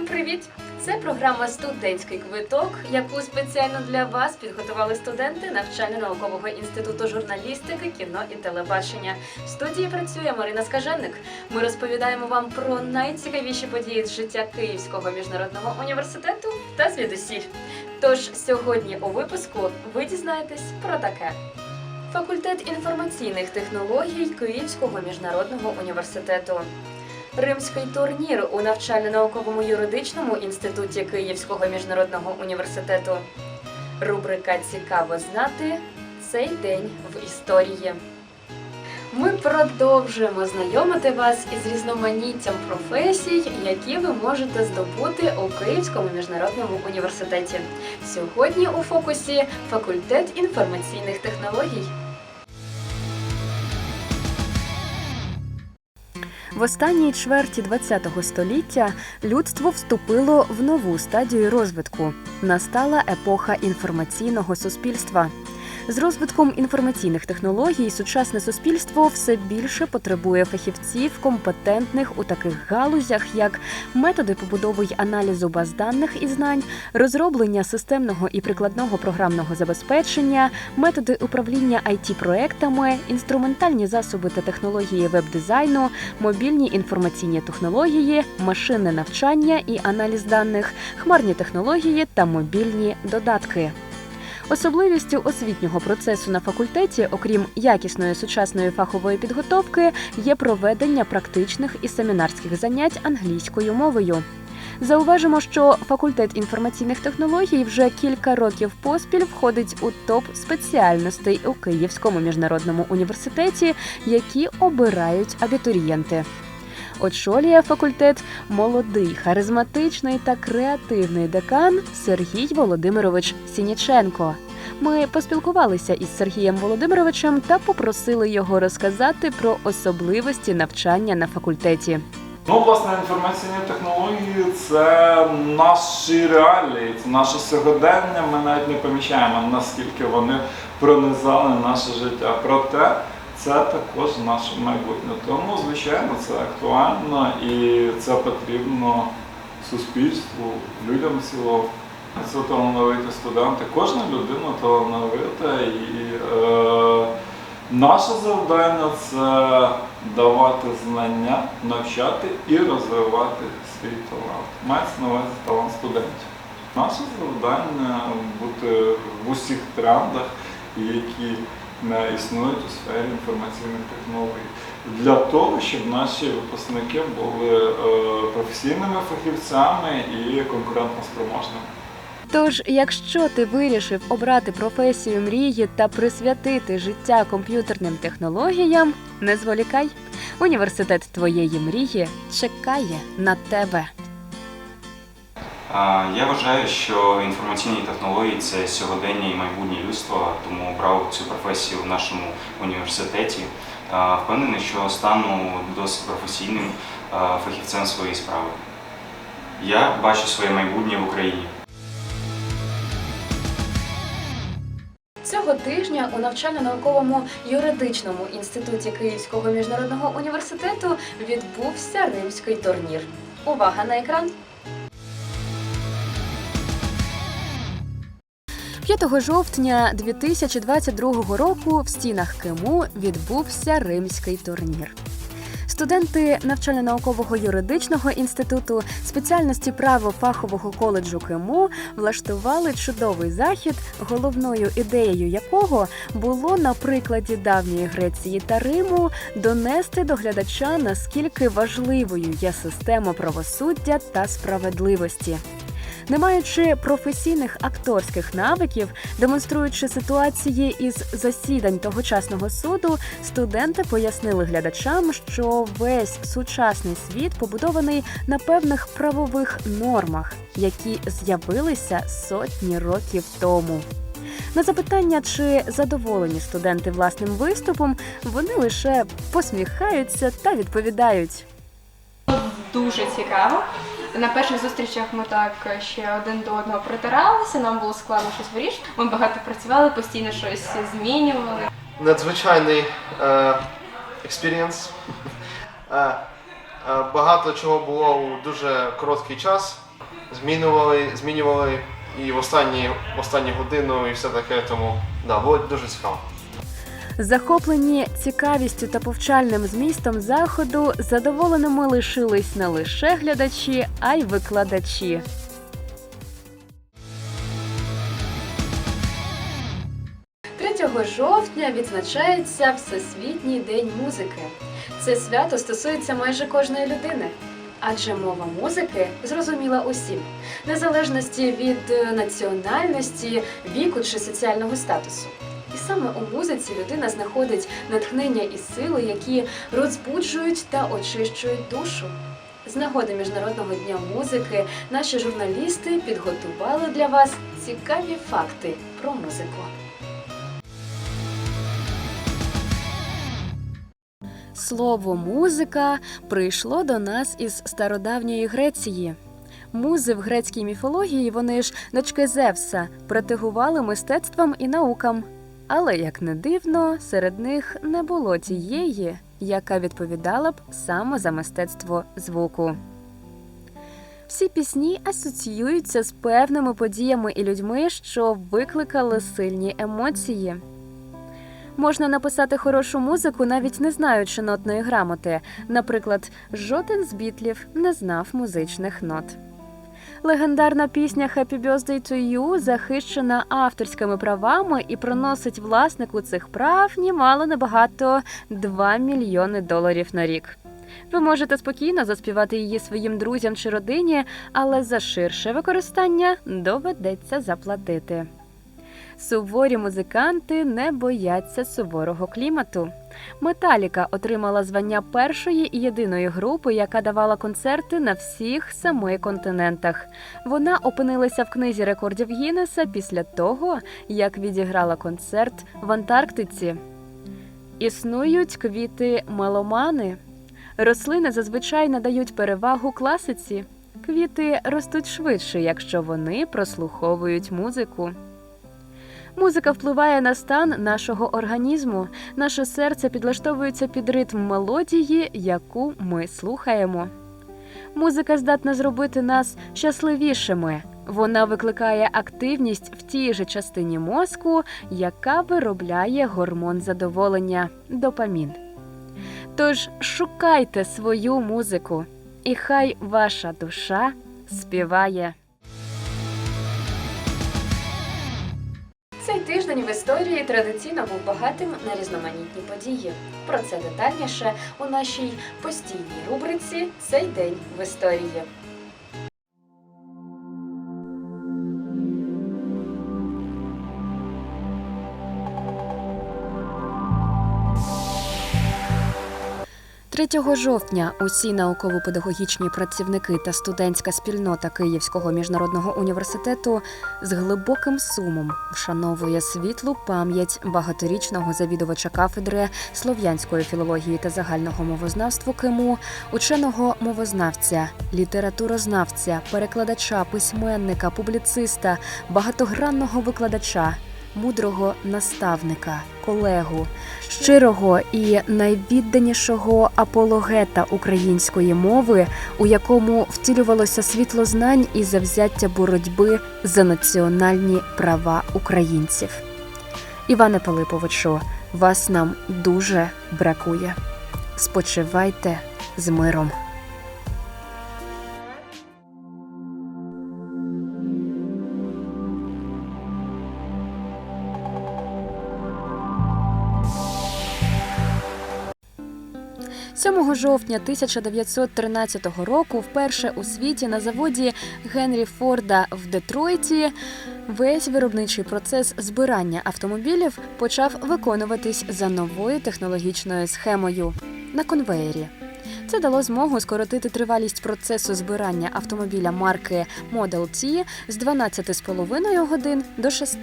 Привіт! Це програма Студентський квиток, яку спеціально для вас підготували студенти навчально-наукового інституту журналістики, кіно і телебачення. В студії працює Марина Скаженник. Ми розповідаємо вам про найцікавіші події з життя Київського міжнародного університету та звідусіль. Тож сьогодні у випуску ви дізнаєтесь про таке. Факультет інформаційних технологій Київського міжнародного університету. Римський турнір у навчально-науковому юридичному інституті Київського міжнародного університету. Рубрика Цікаво знати цей день в історії. Ми продовжуємо знайомити вас із різноманіттям професій, які ви можете здобути у Київському міжнародному університеті. Сьогодні у фокусі факультет інформаційних технологій. В останній чверті ХХ століття людство вступило в нову стадію розвитку. Настала епоха інформаційного суспільства. З розвитком інформаційних технологій сучасне суспільство все більше потребує фахівців, компетентних у таких галузях, як методи побудови й аналізу баз даних і знань, розроблення системного і прикладного програмного забезпечення, методи управління it проектами інструментальні засоби та технології веб-дизайну, мобільні інформаційні технології, машинне навчання і аналіз даних, хмарні технології та мобільні додатки. Особливістю освітнього процесу на факультеті, окрім якісної сучасної фахової підготовки, є проведення практичних і семінарських занять англійською мовою. Зауважимо, що факультет інформаційних технологій вже кілька років поспіль входить у топ спеціальностей у Київському міжнародному університеті, які обирають абітурієнти. Очолює факультет молодий, харизматичний та креативний декан Сергій Володимирович Сініченко. Ми поспілкувалися із Сергієм Володимировичем та попросили його розказати про особливості навчання на факультеті. Ну, власне, інформаційні технології це наші реалії, це наше сьогодення. Ми навіть не помічаємо, наскільки вони пронизали наше життя. Проте це також наше майбутнє. Тому, звичайно, це актуально і це потрібно суспільству, людям цілому. Це талановиті студенти. Кожна людина талановита і е, наше завдання це давати знання, навчати і розвивати свій талант. Мається на увазі талант студентів. Наше завдання бути в усіх трендах, які не існують у сфері інформаційних технологій, для того, щоб наші випускники були е, професійними фахівцями і конкурентноспроможними. Тож, якщо ти вирішив обрати професію мрії та присвятити життя комп'ютерним технологіям, не зволікай. Університет твоєї мрії чекає на тебе. Я вважаю, що інформаційні технології це сьогодення і майбутнє людства, тому обрав цю професію в нашому університеті. Впевнений, що стану досить професійним фахівцем своєї справи. Я бачу своє майбутнє в Україні. Цього тижня у навчально-науковому юридичному інституті Київського міжнародного університету відбувся римський турнір. Увага на екран! 5 жовтня 2022 року в стінах КИМУ відбувся римський турнір. Студенти навчально-наукового юридичного інституту спеціальності право фахового коледжу КИМУ влаштували чудовий захід, головною ідеєю якого було на прикладі давньої Греції та Риму донести до глядача наскільки важливою є система правосуддя та справедливості. Не маючи професійних акторських навиків, демонструючи ситуації із засідань тогочасного суду, студенти пояснили глядачам, що весь сучасний світ побудований на певних правових нормах, які з'явилися сотні років тому. На запитання, чи задоволені студенти власним виступом, вони лише посміхаються та відповідають. дуже цікаво. На перших зустрічах ми так ще один до одного протиралися, нам було складно щось вирішити. Ми багато працювали, постійно щось змінювали. надзвичайний е, експірієнс. Е, е, багато чого було у дуже короткий час. змінювали, змінювали і в останні, в годину, і все таке, тому да, було дуже цікаво. Захоплені цікавістю та повчальним змістом заходу, задоволеними лишились не лише глядачі, а й викладачі. Жовтня відзначається Всесвітній день музики. Це свято стосується майже кожної людини. Адже мова музики зрозуміла усім, незалежності від е, національності, віку чи соціального статусу. І саме у музиці людина знаходить натхнення і сили, які розбуджують та очищують душу. З нагоди Міжнародного дня музики наші журналісти підготували для вас цікаві факти про музику. Слово музика прийшло до нас із стародавньої Греції. Музи в грецькій міфології, вони ж дочки Зевса, притигували мистецтвам і наукам. Але, як не дивно, серед них не було тієї, яка відповідала б саме за мистецтво звуку. Всі пісні асоціюються з певними подіями і людьми, що викликали сильні емоції. Можна написати хорошу музику, навіть не знаючи нотної грамоти. Наприклад, жоден з бітлів не знав музичних нот. Легендарна пісня «Happy Birthday to You» захищена авторськими правами і приносить власнику цих прав німало небагато 2 мільйони доларів на рік. Ви можете спокійно заспівати її своїм друзям чи родині, але за ширше використання доведеться заплатити. Суворі музиканти не бояться суворого клімату. Металіка отримала звання першої і єдиної групи, яка давала концерти на всіх семи континентах. Вона опинилася в книзі рекордів Гіннеса після того, як відіграла концерт в Антарктиці. Існують квіти меломани. Рослини зазвичай надають перевагу класиці. Квіти ростуть швидше, якщо вони прослуховують музику. Музика впливає на стан нашого організму. Наше серце підлаштовується під ритм мелодії, яку ми слухаємо. Музика здатна зробити нас щасливішими. Вона викликає активність в тій же частині мозку, яка виробляє гормон задоволення допамін. Тож шукайте свою музику, і хай ваша душа співає. Тиждень в історії традиційно був багатим на різноманітні події. Про це детальніше у нашій постійній рубриці Цей день в історії. Третього жовтня усі науково-педагогічні працівники та студентська спільнота Київського міжнародного університету з глибоким сумом вшановує світлу пам'ять багаторічного завідувача кафедри слов'янської філології та загального мовознавства КИМУ, ученого мовознавця, літературознавця, перекладача, письменника, публіциста, багатогранного викладача. Мудрого наставника, колегу, щирого і найвідданішого апологета української мови, у якому втілювалося світло знань і завзяття боротьби за національні права українців. Іване Пилиповичу, вас нам дуже бракує. Спочивайте з миром. – 7 жовтня 1913 року вперше у світі на заводі Генрі Форда в Детройті весь виробничий процес збирання автомобілів почав виконуватись за новою технологічною схемою на конвеєрі. Це дало змогу скоротити тривалість процесу збирання автомобіля марки Model T з 12,5 годин до 6.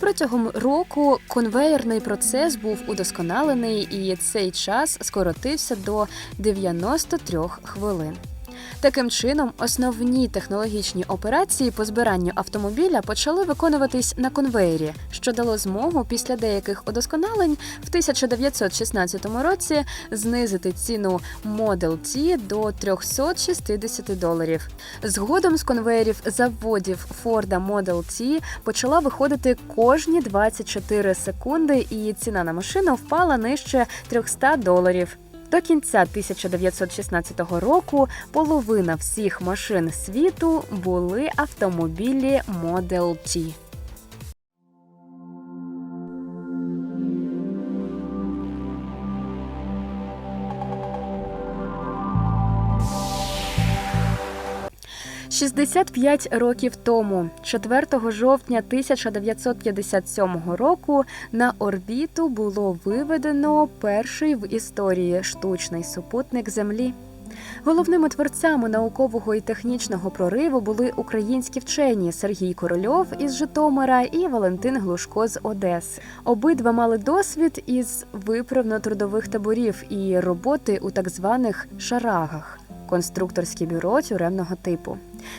Протягом року конвеєрний процес був удосконалений, і цей час скоротився до 93 хвилин. Таким чином, основні технологічні операції по збиранню автомобіля почали виконуватись на конвеєрі, що дало змогу після деяких удосконалень в 1916 році знизити ціну Model T до 360 доларів. Згодом з конвеєрів заводів Ford Model T почала виходити кожні 24 секунди, і ціна на машину впала нижче 300 доларів. До кінця 1916 року половина всіх машин світу були автомобілі Model T. «65 років тому, 4 жовтня 1957 року, на орбіту було виведено перший в історії штучний супутник Землі. Головними творцями наукового і технічного прориву були українські вчені Сергій Корольов із Житомира і Валентин Глушко з Одеси. Обидва мали досвід із виправно-трудових таборів і роботи у так званих шарагах конструкторське бюро тюремного типу.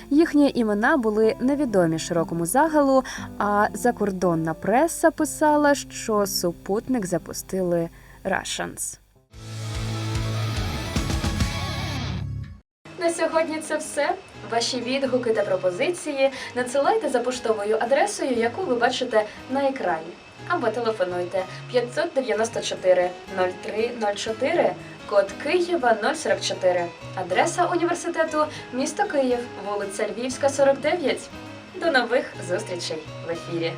Їхні імена були невідомі широкому загалу, а закордонна преса писала, що супутник запустили Russians. На сьогодні це все. Ваші відгуки та пропозиції надсилайте за поштовою адресою, яку ви бачите на екрані. Або телефонуйте 594 0304, код Києва 044. Адреса університету місто Київ, вулиця Львівська, 49. До нових зустрічей в ефірі.